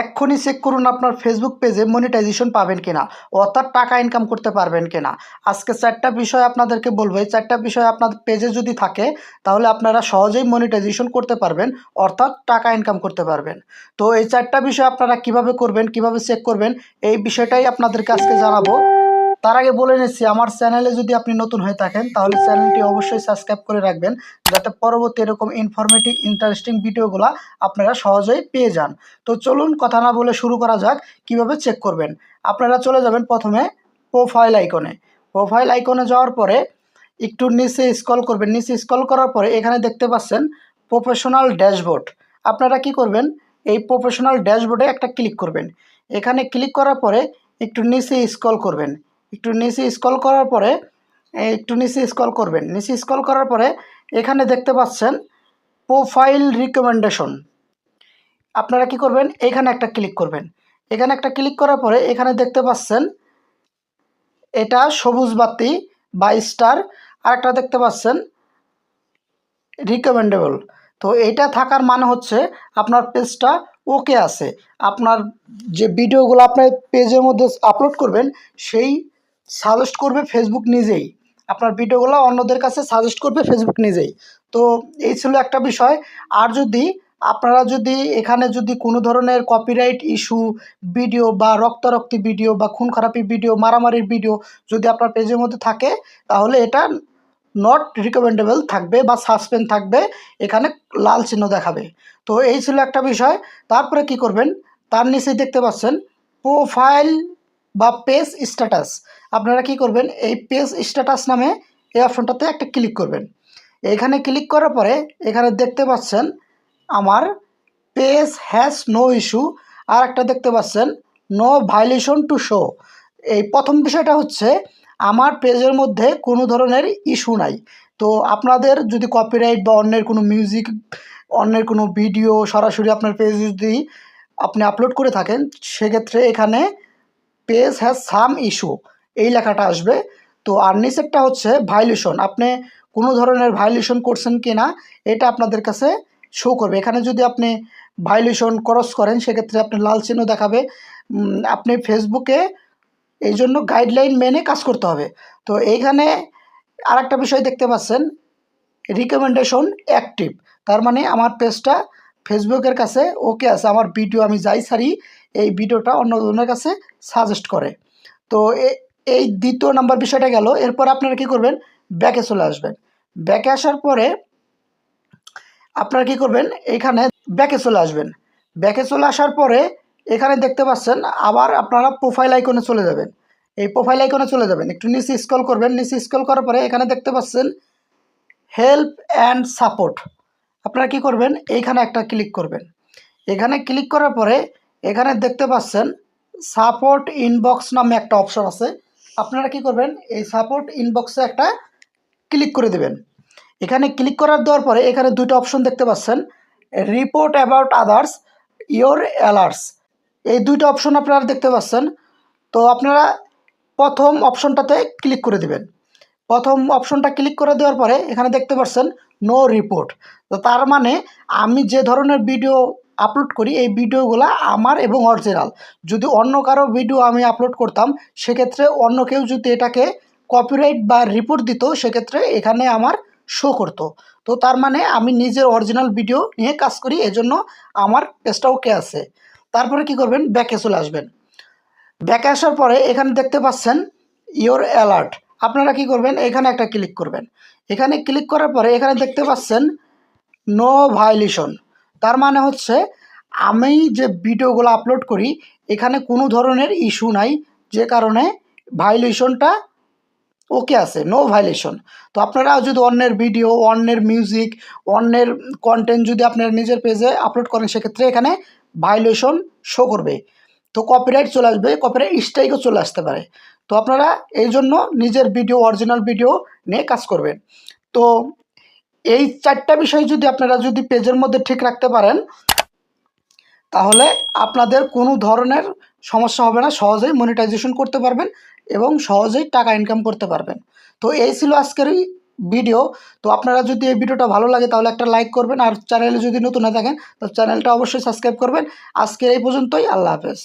এক্ষুনি চেক করুন আপনার ফেসবুক পেজে মনিটাইজেশন পাবেন কিনা, অর্থাৎ টাকা ইনকাম করতে পারবেন কিনা। আজকে চারটা বিষয় আপনাদেরকে বলব, এই চারটা বিষয় আপনার পেজে যদি থাকে, তাহলে আপনারা সহজেই মনিটাইজেশন করতে পারবেন, অর্থাৎ টাকা ইনকাম করতে পারবেন। তো এই চারটা বিষয় আপনারা কীভাবে করবেন, কীভাবে চেক করবেন, এই বিষয়টাই আপনাদেরকে আজকে জানাব। তার আগে বলে নিচ্ছি, আমার চ্যানেলে যদি আপনি নতুন হয়ে থাকেন, তাহলে চ্যানেলটি অবশ্যই সাবস্ক্রাইব করে রাখবেন, যাতে পরবর্তী এরকম ইনফরমেটিভ ইন্টারেস্টিং ভিডিওগুলো আপনারা সহজেই পেয়ে যান। তো চলুন কথা না বলে শুরু করা যাক, কীভাবে চেক করবেন? আপনারা চলে যাবেন প্রথমে প্রোফাইল আইকনে প্রোফাইল আইকনে যাওয়ার পরে একটু নিচে স্কল করবেন। নিচে স্কল করার পরে এখানে দেখতে পাচ্ছেন প্রফেশনাল ড্যাশবোর্ড আপনারা কি করবেন? এই প্রফেশনাল ড্যাশবোর্ডে একটা ক্লিক করবেন। এখানে ক্লিক করার পরে একটু নিচে স্ক্রল করবেন। একটু নিচে স্কল করার পরে একটু নিচে স্কল করবেন। নিচে স্কল করার পরে এখানে দেখতে পাচ্ছেন প্রোফাইল রিকমেন্ডেশন আপনারা কি করবেন? এখানে একটা ক্লিক করবেন। এখানে একটা ক্লিক করার পরে এখানে দেখতে পাচ্ছেন এটা সবুজ বাতি বা স্টার আর একটা দেখতে পাচ্ছেন রিকমেন্ডেবল তো এটা থাকার মানে হচ্ছে আপনার পেজটা ওকে আছে। আপনার যে ভিডিওগুলো আপনার পেজের মধ্যে আপলোড করবেন, সেই সাজেস্ট করবে ফেসবুক নিজেই। আপনার ভিডিওগুলো অন্যদের কাছে সাজেস্ট করবে ফেসবুক নিজেই। তো এই ছিল একটা বিষয়। আর যদি আপনারা যদি এখানে যদি কোনো ধরনের কপিরাইট ইস্যু ভিডিও বা রক্তারক্তি ভিডিও বা খুন খারাপি ভিডিও মারামারির ভিডিও যদি আপনার পেজের মধ্যে থাকে, তাহলে এটা নট রিকমেন্ডেবল থাকবে বা সাসপেন্ড থাকবে। এখানে লাল চিহ্ন দেখাবে। তো এই ছিল একটা বিষয়। তারপরে কি করবেন? তার নিচেই দেখতে পাচ্ছেন। প্রোফাইল বা পেজ স্ট্যাটাস আপনারা কি করবেন? এই পেজ স্ট্যাটাস নামে এই অপশনটাতে একটা ক্লিক করবেন। এখানে ক্লিক করার পরে এখানে দেখতে পাচ্ছেন আমার পেজ হ্যাজ নো ইস্যু আর একটা দেখতে পাচ্ছেন নো ভাইলেশন টু শো এই প্রথম বিষয়টা হচ্ছে আমার পেজের মধ্যে কোনো ধরনের ইস্যু নাই। তো আপনাদের যদি কপিরাইট বা অন্যের কোনো মিউজিক অন্যের কোনো ভিডিও সরাসরি আপনার পেজে যদি আপনি আপলোড করে থাকেন, সেক্ষেত্রে এখানে পেজ হ্যাজ সাম ইস্যু এই লেখাটা আসবে। তো আর নিচেরটা হচ্ছে ভাইলেশন আপনি কোনো ধরনের ভাইলেশন করছেন কি না এটা আপনাদের কাছে শো করবে। এখানে যদি আপনি ভাইলেশন ক্রস করেন, সেক্ষেত্রে আপনি লাল চিহ্ন দেখাবে। আপনি ফেসবুকে এই জন্য গাইডলাইন মেনে কাজ করতে হবে। তো এইখানে আর একটা বিষয় দেখতে পাচ্ছেন রিকমেন্ডেশন অ্যাক্টিভ তার মানে আমার পেজটা ফেসবুকের কাছে, ওকে আছে, আমার ভিডিও আমি যাই সারি এই ভিডিওটা অন্য জনের কাছে সাজেস্ট করে। তো এই দ্বিতীয় নাম্বার বিষয়টা গেল, এরপর আপনারা কি করবেন? ব্যাকে চলে আসবেন। ব্যাকে আসার পরে আপনারা কি করবেন? এখানে ব্যাকে চলে আসবেন। ব্যাকে চলে আসার পরে এখানে দেখতে পাচ্ছেন, আবার আপনারা প্রোফাইল আইকনে চলে যাবেন। এই প্রোফাইল আইকনে চলে যাবেন। একটু নিচে স্ক্রল করবেন। নিচে স্ক্রল করার পরে এখানে দেখতে পাচ্ছেন হেল্প অ্যান্ড সাপোর্ট আপনারা কি করবেন? এইখানে একটা ক্লিক করবেন। এখানে ক্লিক করার পরে এখানে দেখতে পাচ্ছেন সাপোর্ট ইনবক্স নামে একটা অপশন আছে। আপনারা কি করবেন? এই সাপোর্ট ইনবক্সে একটা ক্লিক করে দেবেন। এখানে ক্লিক করার দেওয়ার পরে এখানে দুটো অপশন দেখতে পাচ্ছেন। Report about others your alerts এই দুইটা অপশন আপনারা দেখতে পাচ্ছেন। তো আপনারা প্রথম অপশনটাতে ক্লিক করে দিবেন। প্রথম অপশনটা ক্লিক করে দেওয়ার পরে এখানে দেখতে পাচ্ছেন নো রিপোর্ট তো তার মানে আমি যে ধরনের ভিডিও আপলোড করি, এই ভিডিওগুলো আমার এবং অরিজিনাল যদি অন্য কারও ভিডিও আমি আপলোড করতাম, সেক্ষেত্রে অন্য কেউ যদি এটাকে কপিরাইট বা রিপোর্ট দিত, সেক্ষেত্রে এখানে আমার শো করতো। তো তার মানে আমি নিজের অরিজিনাল ভিডিও নিয়ে কাজ করি, এজন্য আমার পেজটা ওকে আছে। তারপরে কি করবেন? ব্যাকে চলে আসবেন। ব্যাকে আসার পরে এখানে দেখতে পাচ্ছেন ইওর অ্যালার্ট আপনারা কি করবেন? এখানে একটা ক্লিক করবেন। এখানে ক্লিক করার পরে এখানে দেখতে পাচ্ছেন নো ভায়োলেশন তার মানে হচ্ছে আমি যে ভিডিওগুলো আপলোড করি, এখানে কোনো ধরনের ইস্যু নাই, যে কারণে ভায়োলেশনটা ওকে আছে নো ভায়োলেশন তো আপনারা যদি অন্যের ভিডিও অন্যের মিউজিক অন্যের কন্টেন্ট যদি আপনারা নিজের পেজে আপলোড করেন, সেক্ষেত্রে এখানে ভায়োলেশন শো করবে। তো কপিরাইট চলে আসবে কপিরাইট স্ট্রাইকও চলে আসতে পারে। তো আপনারা এই জন্য নিজের ভিডিও অরিজিনাল ভিডিও নিয়ে কাজ করবেন। তো এই চারটা বিষয় যদি আপনারা যদি পেজের মধ্যে ঠিক রাখতে পারেন, তাহলে আপনাদের কোনো ধরনের সমস্যা হবে না, সহজেই মনিটাইজেশন করতে পারবেন এবং সহজেই টাকা ইনকাম করতে পারবেন। তো এই ছিল আজকের ভিডিও তো আপনারা যদি এই ভিডিওটা ভালো লাগে, তাহলে একটা লাইক করবেন। আর চ্যানেলে যদি নতুন না থাকেন, তো চ্যানেলটা অবশ্যই সাবস্ক্রাইব করবেন। আজকের এই পর্যন্তই, আল্লাহ হাফেজ।